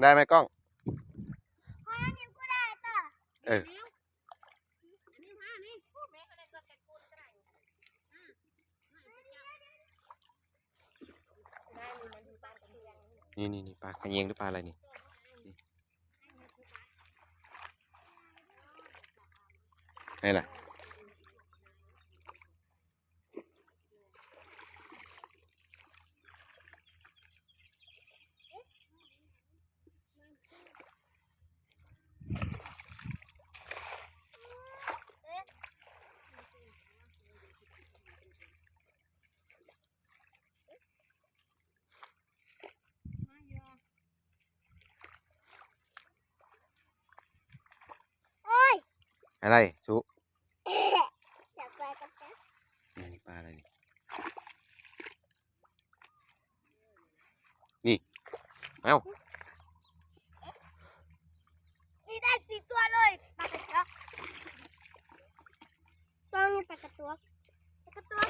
ได้ไหมกล้องเออนี่นี่นี่ปลาขยงหรือปลาอะไรนี่ไหนละ อะไรชุอยากไปกับแจ๊นี่นี่ปลาอะไรนี่นี่เอ้านี่ได้สี่ตัวเลยปลากระตัวตัวนี้ปลากระตัวปลากระตัว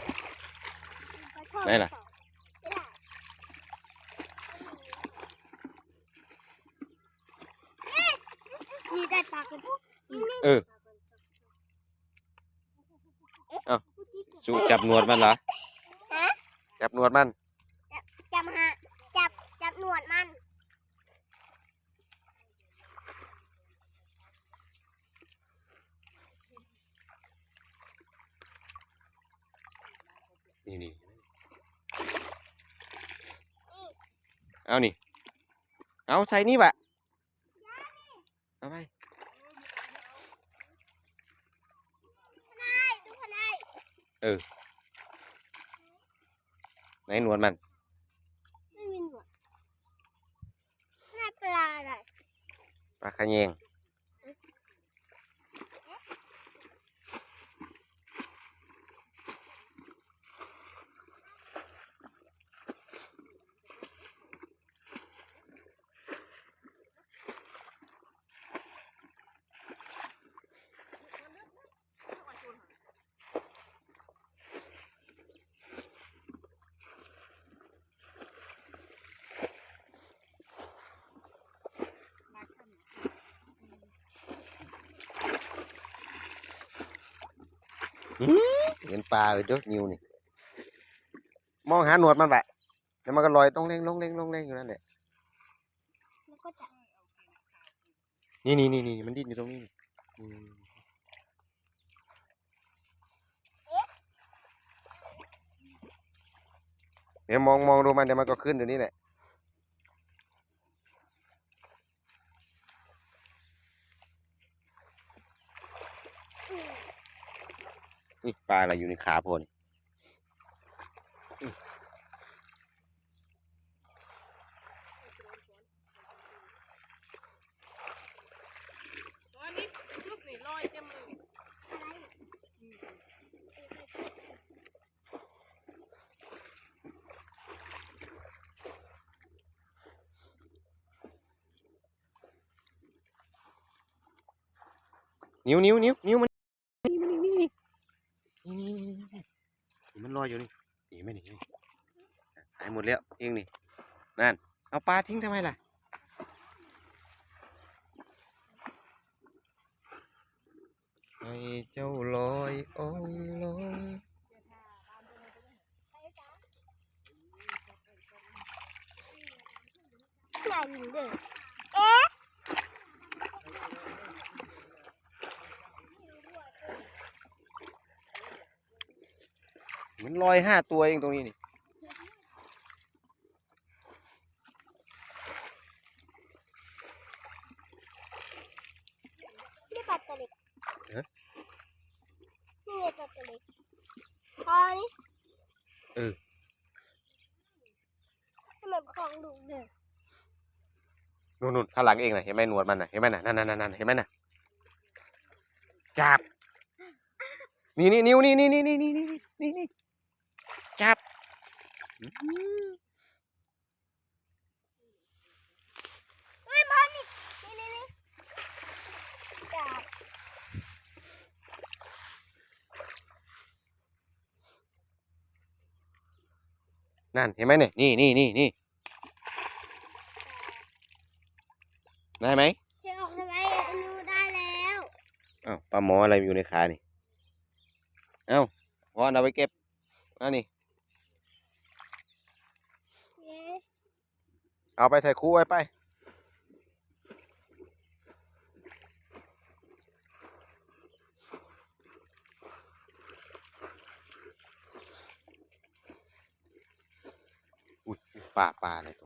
ปลาช่อนไหนล่ะไม่ได้นี่ได้ปลากระตัวเออ ชุจับหนวดมันเหรอฮะจับหนวดมัน จับฮะจับจับหนวดมัน นี่นี่เอานี่ เอาใส่นี่บะเอาไป ได้ดูคนได้ ไหนหนวดมัน ไม่มีหนวดน่าปลาอะไรปลาขะเยง เห็นปลาเลยเด้อนิวนี่ มองหาหนวดมันแบบแล้วมันก็ลอยต้องเล่งลงเล่งลงเล่งอยู่นั่นแหละแล้วก็จับนี่นี่นี่นี่มันดิ้นอยู่ตรงนี้นี่เดี๋ยวมองมองดูมันเดี๋ยวมันก็ขึ้นเดี๋ยวนี้แหละ นี่ปลาอะไรอยู่ในขาพอนนิ้วนิ้วนิ้วนิ้วมัน นี่มันลอยอยู่นี่นี่ไม่หนีหายหมดแล้วเองนี่นั่นเอาปลาทิ้งทำไมล่ะให้เจ้าลอยโอ้ลอยปลาอยู่เด้อ ร้อยห้าตัวเองตรงนี้นี่นี่ปลาตัวเล็กนี่ปลาตัวเล็กพอนี่เออทำไมของดุเด้อนู่นนุ่นข้างหลังเองนะเห็นไหมหนวดมันนะเห็นไหมนะนั่นนั่นนั่นเห็นไหมนะจับนี่นี่นิ้วนี่นี่นี่นี่นี่นี่นี่ จับนี่มันนี่นี่จับนั่นเห็นไหมเนี่ยนี่นี่นี่นี่ได้ไหมเห็นออกทำไมอูได้แล้วอ้าปลาหมออะไรอยู่ในขานี่เอ้าพอนเอาไปเก็บอันนี้ เอาไปใส่คู่ไว้ไป อุ้ยป่าป่าอะไรตัว